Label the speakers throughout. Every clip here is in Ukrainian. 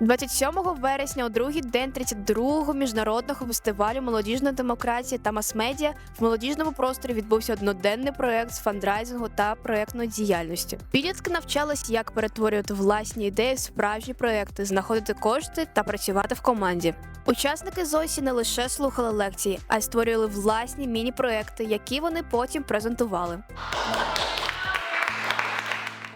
Speaker 1: 27 вересня, у другий день 32-го міжнародного фестивалю молодіжної демократії та мас-медіа в молодіжному просторі відбувся одноденний проект з фандрайзингу та проектної діяльності. Підлітки навчались, як перетворювати власні ідеї в справжні проекти, знаходити кошти та працювати в команді. Учасники ЗОСі не лише слухали лекції, а й створювали власні міні-проекти, які вони потім презентували.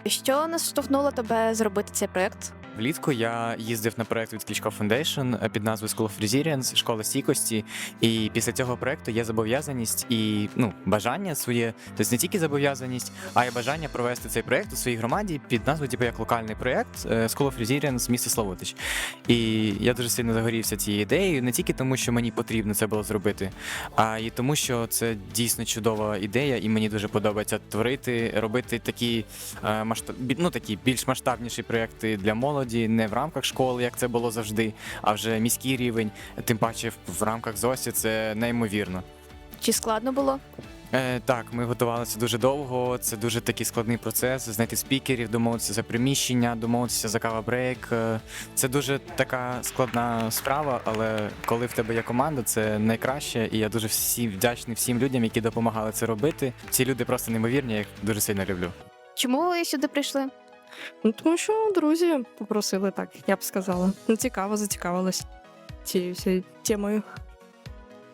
Speaker 1: Що наштовхнуло тебе зробити цей проект?
Speaker 2: Влітку я їздив на проект від Кличко Foundation під назвою School of Resilience, школа стійкості. І після цього проекту є зобов'язаність і ну бажання своє, тобто не тільки зобов'язаність, а й бажання провести цей проект у своїй громаді під назвою, типу як локальний проект е, School of Resilience місто Славутич. І я дуже сильно загорівся цією ідеєю, не тільки тому, що мені потрібно це було зробити, а й тому, що це дійсно чудова ідея, і мені дуже подобається творити, робити такі е, масштаб... ну, такі більш масштабніші проекти для молоді, не в рамках школи, як це було завжди, а вже міський рівень. Тим паче в, рамках ЗОСі це неймовірно.
Speaker 1: Чи складно було?
Speaker 2: Е, так, ми готувалися дуже довго. Це дуже такий складний процес. Знайти спікерів, домовитися за приміщення, домовитися за кава-брейк. Е, Це дуже така складна справа, але коли в тебе є команда, це найкраще. І я дуже всі вдячний всім людям, які допомагали це робити. Ці люди просто неймовірні, я їх дуже сильно люблю.
Speaker 1: Чому ви сюди прийшли?
Speaker 3: Ну, тому що друзі попросили так, я б сказала. Ну, цікаво, зацікавилась цією всією темою.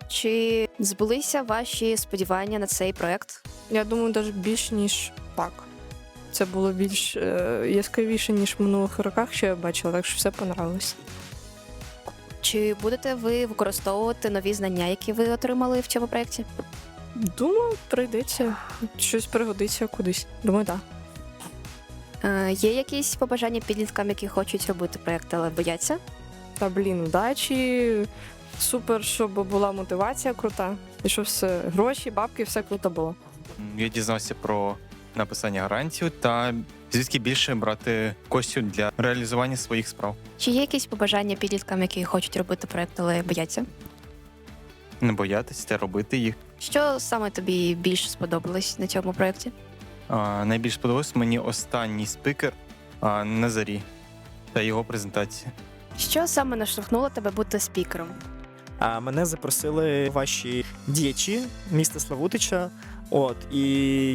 Speaker 1: Чи збулися ваші сподівання на цей проект?
Speaker 3: Я думаю, навіть більш ніж так. Це було більш е, яскравіше, ніж в минулих роках, що я бачила, так що все понравилось.
Speaker 1: Чи будете ви використовувати нові знання, які ви отримали в цьому проєкті?
Speaker 3: Думаю, прийдеться, щось пригодиться кудись. Думаю, так.
Speaker 1: Е, є якісь побажання підліткам, які хочуть робити проєкт, але бояться?
Speaker 3: Та блін, удачі. Супер, щоб була мотивація крута, і щоб все гроші, бабки, все круто було.
Speaker 4: Я дізнався про написання гарантію та звідки більше брати коштів для реалізування своїх справ.
Speaker 1: Чи є якісь побажання підліткам, які хочуть робити проєкт, але бояться?
Speaker 4: Не боятися та робити їх.
Speaker 1: Що саме тобі більше сподобалось на цьому проєкті?
Speaker 4: А, найбільш сподобався мені останній спікер а, Назарі та його презентація.
Speaker 1: Що саме наштовхнуло тебе бути спікером?
Speaker 5: А мене запросили ваші діячі міста Славутича. От і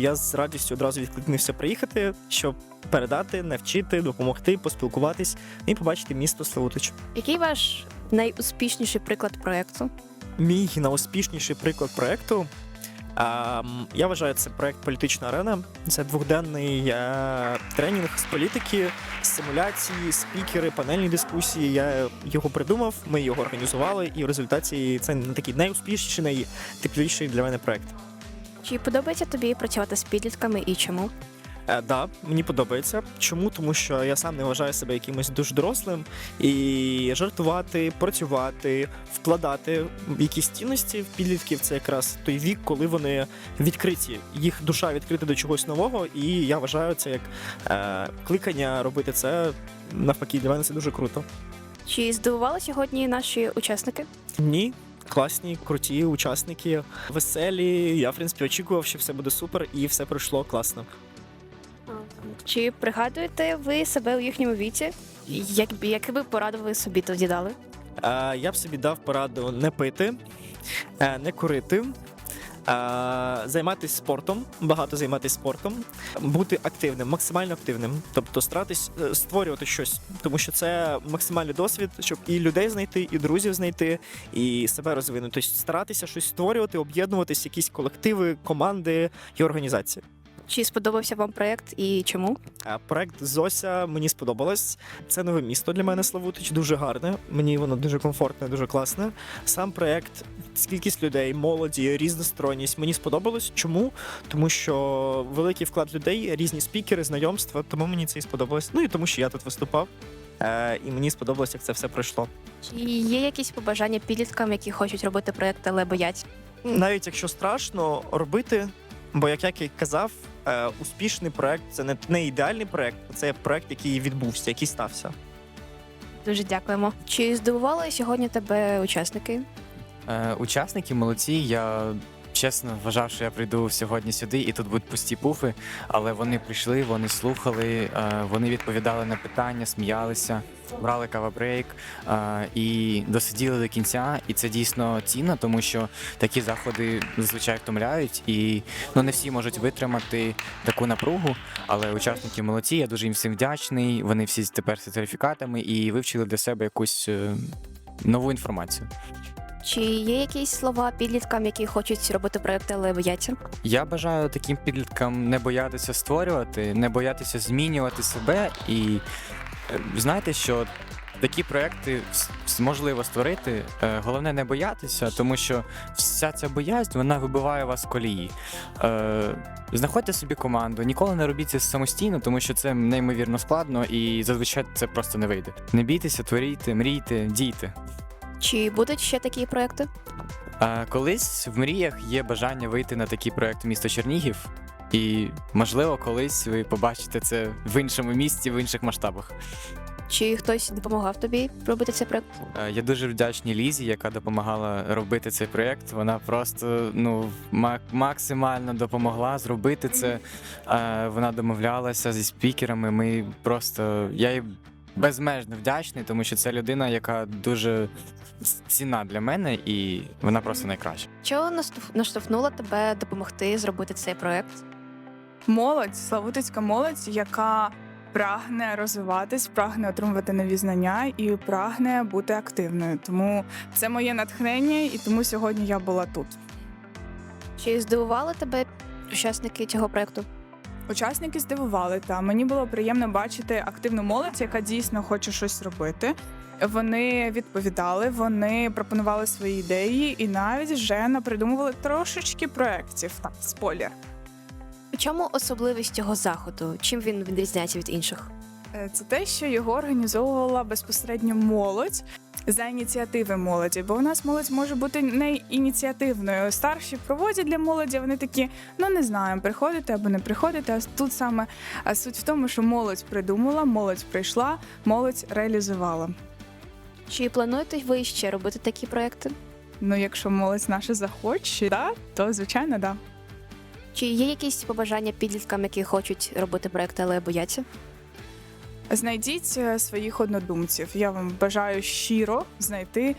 Speaker 5: я з радістю одразу відкликнувся приїхати, щоб передати, навчити, допомогти, поспілкуватись і побачити місто Славутич.
Speaker 1: Який ваш найуспішніший приклад проєкту?
Speaker 5: Мій найуспішніший приклад проекту. А, я вважаю, це проект Політична арена. Це двохденний е, тренінг з політики, симуляції, спікери, панельні дискусії. Я його придумав, ми його організували, і в результаті це не такий найуспішніший, найтепліший для мене проект.
Speaker 1: Чи подобається тобі працювати з підлітками і чому?
Speaker 5: Е, да, мені подобається. Чому? Тому що я сам не вважаю себе якимось дуже дорослим і жартувати, працювати, вкладати в якісь цінності в підлітків це якраз той вік, коли вони відкриті. Їх душа відкрита до чогось нового, і я вважаю це як е, кликання робити це навпаки. Для мене це дуже круто.
Speaker 1: Чи здивували сьогодні наші учасники?
Speaker 5: Ні. Класні, круті учасники, веселі. Я в принципі очікував, що все буде супер, і все пройшло класно.
Speaker 1: Чи пригадуєте ви себе у їхньому віці? Як, які би поради ви собі тоді дали?
Speaker 5: Е, я б собі дав пораду не пити, е, не курити, займатися спортом, багато займатися спортом, бути активним, максимально активним. Тобто старатись е, створювати щось, тому що це максимальний досвід, щоб і людей знайти, і друзів знайти, і себе розвинути. Тобто старатися щось створювати, об'єднуватись, якісь колективи, команди і організації.
Speaker 1: Чи сподобався вам проєкт і чому?
Speaker 5: Е, Проект Зося мені сподобалось. Це нове місто для мене Славутич, дуже гарне. Мені воно дуже комфортне, дуже класне. Сам проект, кількість людей, молоді, різносторонність мені сподобалось. Чому? Тому що великий вклад людей, різні спікери, знайомства. Тому мені це і сподобалось. Ну і тому, що я тут виступав. Е, і мені сподобалось, як це все пройшло.
Speaker 1: Чи є якісь побажання підліткам, які хочуть робити проєкт, але бояться?
Speaker 5: Навіть якщо страшно робити, бо як я і казав, е, успішний проект це не, не ідеальний проект, це проект, який відбувся, який стався.
Speaker 1: Дуже дякуємо. Чи здивували сьогодні тебе учасники?
Speaker 2: Е, учасники молодці. Я чесно вважав, що я прийду сьогодні сюди, і тут будуть пусті пуфи. Але вони прийшли, вони слухали, е, вони відповідали на питання, сміялися, брали кавабрейк е, і досиділи до кінця. І це дійсно цінно, тому що такі заходи зазвичай втомляють, і ну не всі можуть витримати таку напругу. Але учасники молодці, я дуже їм всім вдячний. Вони всі тепер з сертифікатами і вивчили для себе якусь е, нову інформацію.
Speaker 1: Чи є якісь слова підліткам, які хочуть робити проекти, але бояться?
Speaker 2: Я бажаю таким підліткам не боятися створювати, не боятися змінювати себе. І е, знаєте, що такі проекти можливо створити. Е, Головне не боятися, тому що вся ця боязнь вона вибиває вас з колії. Е, Знаходьте собі команду, ніколи не робіть це самостійно, тому що це неймовірно складно і зазвичай це просто не вийде. Не бійтеся, творіть, мрійте, дійте.
Speaker 1: Чи будуть ще такі проекти?
Speaker 2: А колись в мріях є бажання вийти на такий проект місто Чернігів, і можливо, колись ви побачите це в іншому місті, в інших масштабах.
Speaker 1: Чи хтось допомагав тобі робити цей проект?
Speaker 2: Я дуже вдячний Лізі, яка допомагала робити цей проект. Вона просто ну максимально допомогла зробити це. Вона домовлялася зі спікерами. Ми просто я їй безмежно вдячний, тому що це людина, яка дуже ціна для мене, і вона просто найкраща.
Speaker 1: Що наштовх- наштовхнуло тебе допомогти зробити цей проект?
Speaker 6: молодь, славутицька молодь, яка прагне розвиватись, прагне отримувати нові знання і прагне бути активною. Тому це моє натхнення, і тому сьогодні я була тут.
Speaker 1: Чи здивували тебе учасники цього проекту?
Speaker 6: Учасники здивували та мені було приємно бачити активну молодь, яка дійсно хоче щось робити. Вони відповідали, вони пропонували свої ідеї і навіть вже напридумували трошечки проєктів. Так, спойлер.
Speaker 1: У чому особливість цього заходу? Чим він відрізняється від інших?
Speaker 6: Е, Це те, що його організовувала безпосередньо молодь за ініціативи молоді. Бо у нас молодь може бути не ініціативною. Старші проводять для молоді. Вони такі, ну не знаємо, приходити або не приходити. А тут саме суть в тому, що молодь придумала, молодь прийшла, молодь реалізувала.
Speaker 1: Чи плануєте ви ще робити такі проекти?
Speaker 6: Ну, якщо молодь наша захоче, да, то звичайно, да.
Speaker 1: Чи є якісь побажання підліткам, які хочуть робити проекти, але бояться?
Speaker 6: Знайдіть е, своїх однодумців. Я вам бажаю щиро знайти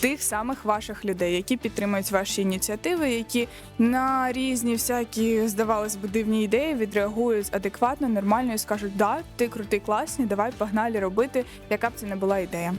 Speaker 6: тих самих ваших людей, які підтримують ваші ініціативи, які на різні всякі, здавалось би, дивні ідеї відреагують адекватно, нормально і скажуть: да, ти крутий, класний, давай погнали робити, яка б це не була ідея.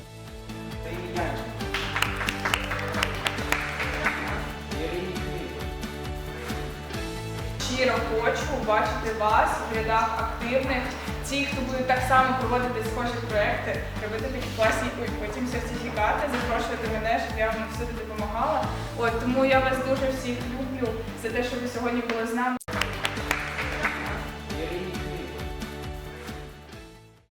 Speaker 6: Щиро хочу бачити вас в рядах активних, ті, хто будуть так само проводити схожі проекти, робити такі класні ой, потім сертифікати, запрошувати мене, щоб я вам всюди допомагала. От тому я вас дуже всіх люблю за те, що ви сьогодні були з нами.